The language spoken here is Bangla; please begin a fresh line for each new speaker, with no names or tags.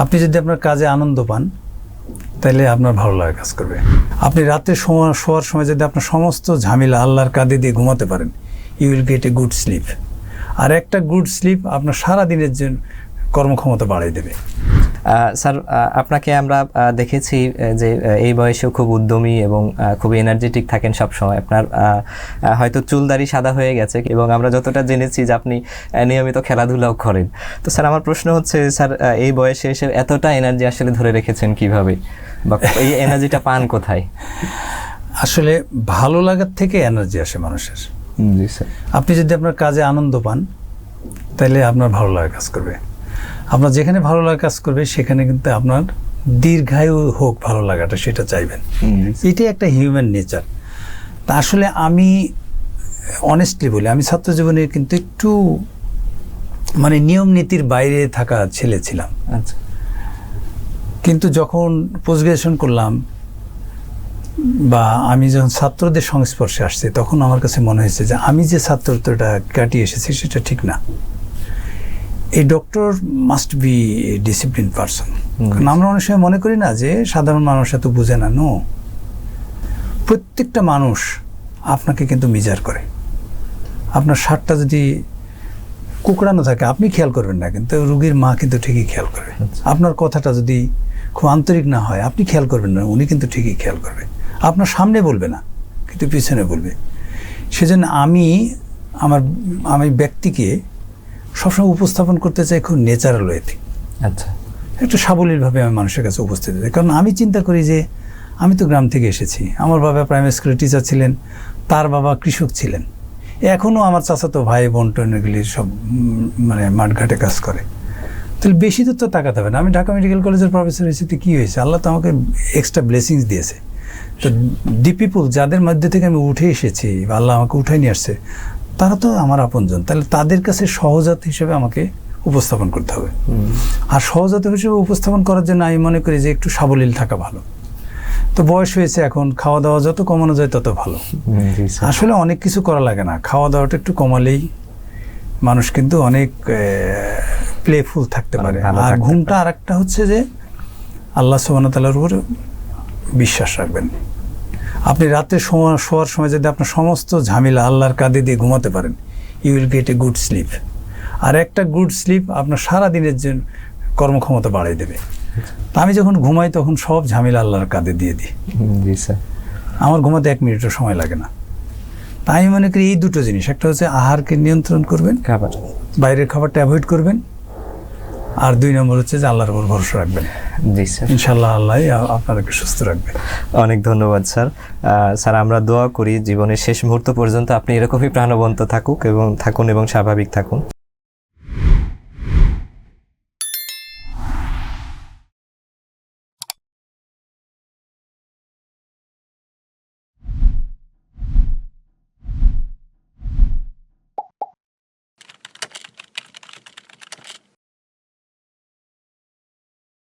আপনি যদি আপনার কাজে আনন্দ পান তাহলে আপনার ভালো লাগে কাজ করবে। আপনি রাতে শোয়া- শোয়ার সময় যদি আপনার সমস্ত ঝামেলা আল্লাহর কাঁদে দিয়ে ঘুমাতে পারেন you will get a good sleep আর একটা গুড স্লিপ আপনার সারা দিনের জন্য কর্মক্ষমতা বাড়িয়ে দেবে।
স্যার আপনাকে আমরা দেখেছি যে এই বয়সেও খুব উদ্যমী এবং খুবই এনার্জেটিক থাকেন সব সময় আপনার হয়তো চুলদারি সাদা হয়ে গেছে এবং আমরা যতটা জেনেছি যে আপনি নিয়মিত খেলাধুলাও করেন। তো স্যার আমার প্রশ্ন হচ্ছে স্যার এই বয়সে এসে এতটা এনার্জি আসলে ধরে রেখেছেন কীভাবে? বা এই এনার্জিটা পান কোথায়?
আসলে ভালো লাগার থেকে এনার্জি আসে মানুষের।
জি
আপনি যদি আপনার কাজে আনন্দ পান তাহলে আপনার ভালো লাগা কাজ করবে। আপনার যেখানে ভালো লাগা কাজ করবে সেখানে কিন্তু আপনার দীর্ঘায়ু হোক ভালো লাগাটা সেটা চাইবেন। এটাই একটা হিউম্যান নেচার তা আসলে আমি অনেস্টলি বলি আমি ছাত্র জীবনে কিন্তু একটু মানে নিয়ম নীতির বাইরে থাকা ছেলে ছিলাম।
আচ্ছা।
কিন্তু যখন পোস্ট গ্রাজুয়েশন করলাম বা আমি যখন ছাত্রদের সংস্পর্শে আসছি তখন আমার কাছে মনে হয়েছে যে আমি যে ছাত্রত্বটা কাটিয়ে এসেছি সেটা ঠিক না। এই doctor must be discipline person কারণ আমরা অনেক সময় মনে করি না যে সাধারণ মানুষ এত বুঝে না নো প্রত্যেকটা মানুষ আপনাকে কিন্তু মিজার করে। আপনার শার্টটা যদি কুকড়ানো থাকে আপনি খেয়াল করবেন না কিন্তু রুগীর মা কিন্তু ঠিকই খেয়াল করবে। আপনার কথাটা যদি খুব আন্তরিক না হয় আপনি খেয়াল করবেন না উনি কিন্তু ঠিকই খেয়াল করবে। আপনার সামনে বলবে না কিন্তু পিছনে বলবে। সেজন্য আমি আমার আমি ব্যক্তিকে সবসময় উপস্থাপন করতে চাই খুব ন্যাচারাল ওয়েতে
আচ্ছা।
একটু সাবলীলভাবে আমি মানুষের কাছে উপস্থিত হই। কারণ আমি চিন্তা করি যে আমি তো গ্রাম থেকে এসেছি। আমার বাবা প্রাইমারি স্কুলের টিচার ছিলেন তার বাবা কৃষক ছিলেন। এখনও আমার চাচাতো ভাই বোন টোন এগুলি সব মানে মাঠঘাটে কাজ করে। তাহলে বেশি দূর তো তাকাতে হবে না। আমি ঢাকা মেডিকেল কলেজের প্রফেসর হয়েছি তো কী হয়েছে? আল্লাহ তো আমাকে এক্সট্রা ব্লেসিংস দিয়েছে। তো দি পিপুল যাদের মধ্যে থেকে আমি উঠে এসেছি বা আল্লাহ আমাকে উঠাই নিয়ে আসছে তারা তো আমার আপনজন। তাহলে তাদের কাছে সহজাত হিসেবে আমাকে উপস্থাপন করতে হবে। আর সহজাত হিসেবে উপস্থাপন করার জন্য আমি মনে করি যে একটু সাবলীল থাকা ভালো। তো বয়স হয়েছে এখন খাওয়া দাওয়া যত কমানো যায় তত ভালো। আসলে অনেক কিছু করা লাগে না। খাওয়া দাওয়াটা একটু কমালেই মানুষ কিন্তু অনেক প্লেফুল থাকতে পারে। আর ঘুমটা আর একটা হচ্ছে যে আল্লাহ সুবাহতালার উপর বিশ্বাস রাখবেন। আপনি রাতে শোয়া শোয়ার সময় যদি আপনার সমস্ত ঝামেলা আল্লাহর কাঁধে দিয়ে ঘুমাতে পারেন you will get a good sleep আর একটা গুড স্লিপ আপনার সারা দিনের জন্য কর্মক্ষমতা বাড়িয়ে দেবে। তা আমি যখন ঘুমাই তখন সব ঝামেলা আল্লাহর কাঁধে দিয়ে দিই।
জি স্যার।
আমার ঘুমাতে এক মিনিটও সময় লাগে না। তাই আমি মনে করি এই দুটো জিনিস একটা হচ্ছে আহারকে নিয়ন্ত্রণ করবেন
খাবার।
বাইরের খাবারটা অ্যাভয়েড করবেন আর দুই নম্বর হচ্ছে যে আল্লাহর উপর ভরসা রাখবেন।
জি স্যার।
ইনশাল্লাহ আল্লাহ আপনাদেরকে সুস্থ রাখবে
অনেক ধন্যবাদ স্যার। আহ, স্যার আমরা দোয়া করি জীবনের শেষ মুহূর্ত পর্যন্ত আপনি এরকমই প্রাণবন্ত থাকুক এবং থাকুন এবং স্বাভাবিক থাকুন।